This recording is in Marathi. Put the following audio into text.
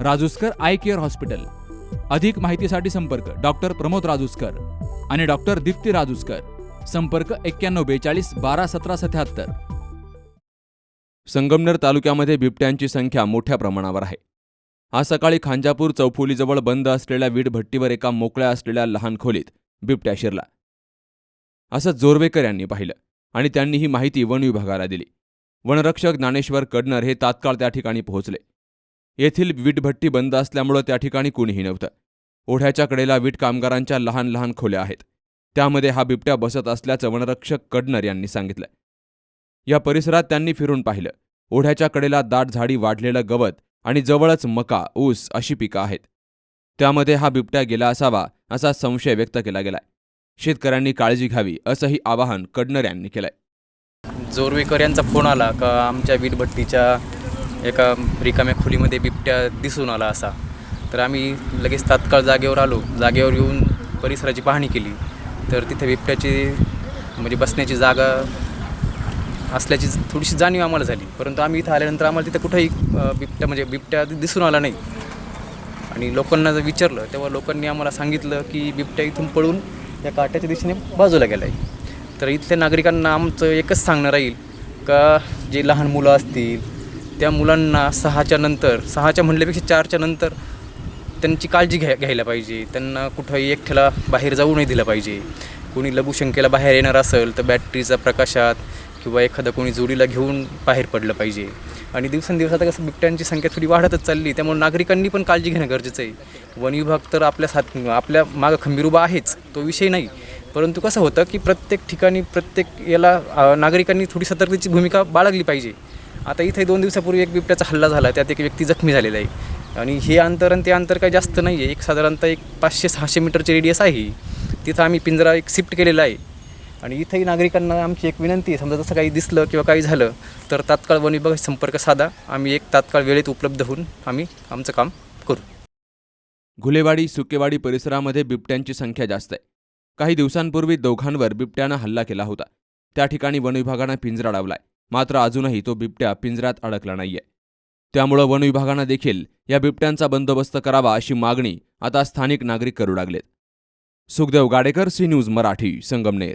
Rajuskar eye care hospital. अधिक माहितीसाठी संपर्क डॉक्टर प्रमोद राजूस्कर आणि डॉक्टर दीप्ती राजूस्कर. संपर्क एक्क्याण्णव बेचाळीस बारा सतरा सत्याहत्तर. संगमनेर तालुक्यामध्ये बिबट्यांची संख्या मोठ्या प्रमाणावर आहे. आज सकाळी खांजापूर चौफुलीजवळ बंद असलेल्या वीट भट्टीवर एका मोकळ्या असलेल्या लहान खोलीत बिबट्या शिरला. असं जोरवेकर यांनी पाहिलं आणि त्यांनी ही माहिती वन विभागाला दिली. वनरक्षक ज्ञानेश्वर कडनर हे तात्काळ त्या ठिकाणी पोहोचले. येथील वीटभट्टी बंद असल्यामुळं त्या ठिकाणी कुणीही नव्हतं. ओढ्याच्या कडेला वीट कामगारांच्या लहान लहान खोल्या आहेत. त्यामध्ये हा बिबट्या बसत असल्याचं वनरक्षक कडनर यांनी सांगितलं. या परिसरात त्यांनी फिरून पाहिलं. ओढ्याच्या कडेला दाट झाडी वाढलेलं गवत आणि जवळच मका ऊस अशी पिकं आहेत. त्यामध्ये हा बिबट्या गेला असावा असा संशय व्यक्त केला गेलाय. शेतकऱ्यांनी काळजी घ्यावी असंही आवाहन कडनर यांनी केलंय. जोरवेकर यांचा फोन आला का आमच्या वीटभट्टीच्या एका रिकाम्या खोलीमध्ये बिबट्या दिसून आला असा. तर आम्ही लगेच तात्काळ जागेवर आलो. जागेवर येऊन परिसराची पाहणी केली. तर तिथे बिबट्याची म्हणजे बसण्याची जागा असल्याची थोडीशी जाणीव आम्हाला झाली. परंतु आम्ही इथं आल्यानंतर आम्हाला तिथं कुठंही बिबट्या म्हणजे बिबट्या दिसून आला नाही. आणि लोकांना जर विचारलं तेव्हा लोकांनी आम्हाला सांगितलं की बिबट्या इथून पळून या काट्याच्या दिशेने बाजूला गेला आहे तर इथल्या नागरिकांना आमचं एकच सांगणं राहील का जे लहान मुलं असतील त्या मुलांना सहाच्या नंतर सहाच्या म्हणल्यापेक्षा चारच्या नंतर त्यांची काळजी घ्या घ्यायला पाहिजे. त्यांना कुठंही एकट्याला बाहेर जाऊ नाही दिलं पाहिजे. कोणी लघुशंकेला बाहेर येणार असेल तर बॅटरीचा प्रकाशात किंवा एखादा कोणी जोडीला घेऊन बाहेर पडलं पाहिजे. आणि दिवसेंदिवस आता कसं बिबट्यांची संख्या थोडी वाढतच चालली त्यामुळे नागरिकांनी पण काळजी घेणं गरजेचं आहे. वन विभाग तर आपल्या साथ आपल्या मागं खंबीर उभा आहेच तो विषय नाही. परंतु कसं होतं की प्रत्येक ठिकाणी प्रत्येक याला नागरिकांनी थोडी सतर्कतेची भूमिका बाळगली पाहिजे. आता इथे दोन दिवसापूर्वी एक बिबट्याचा हल्ला झाला त्यात एक व्यक्ती जखमी झालेला आहे. आणि हे अंतर आणि ते अंतर काही जास्त नाही आहे एक साधारणतः एक पाचशे सहाशे मीटरचे रेडियस आहे तिथं आम्ही पिंजरा एक शिफ्ट केलेला आहे. आणि इथंही नागरिकांना आमची एक विनंती आहे. समजा जसं काही दिसलं किंवा काही झालं तर तात्काळ वन विभागाशी संपर्क साधा. आम्ही एक तात्काळ वेळेत उपलब्ध होऊन आम्ही आमचं काम करू. घुलेवाडी सुकेवाडी परिसरामध्ये बिबट्यांची संख्या जास्त आहे. काही दिवसांपूर्वी दोघांवर बिबट्यानं हल्ला केला होता. त्या ठिकाणी वनविभागानं पिंजरा लावलाय. मात्र अजूनही तो बिबट्या पिंजऱ्यात अडकला नाहीये. त्यामुळं वनविभागानं देखील या बिबट्यांचा बंदोबस्त करावा अशी मागणी आता स्थानिक नागरिक करू लागलेत. Sukhdev Gadekar C news Marathi Sangamner.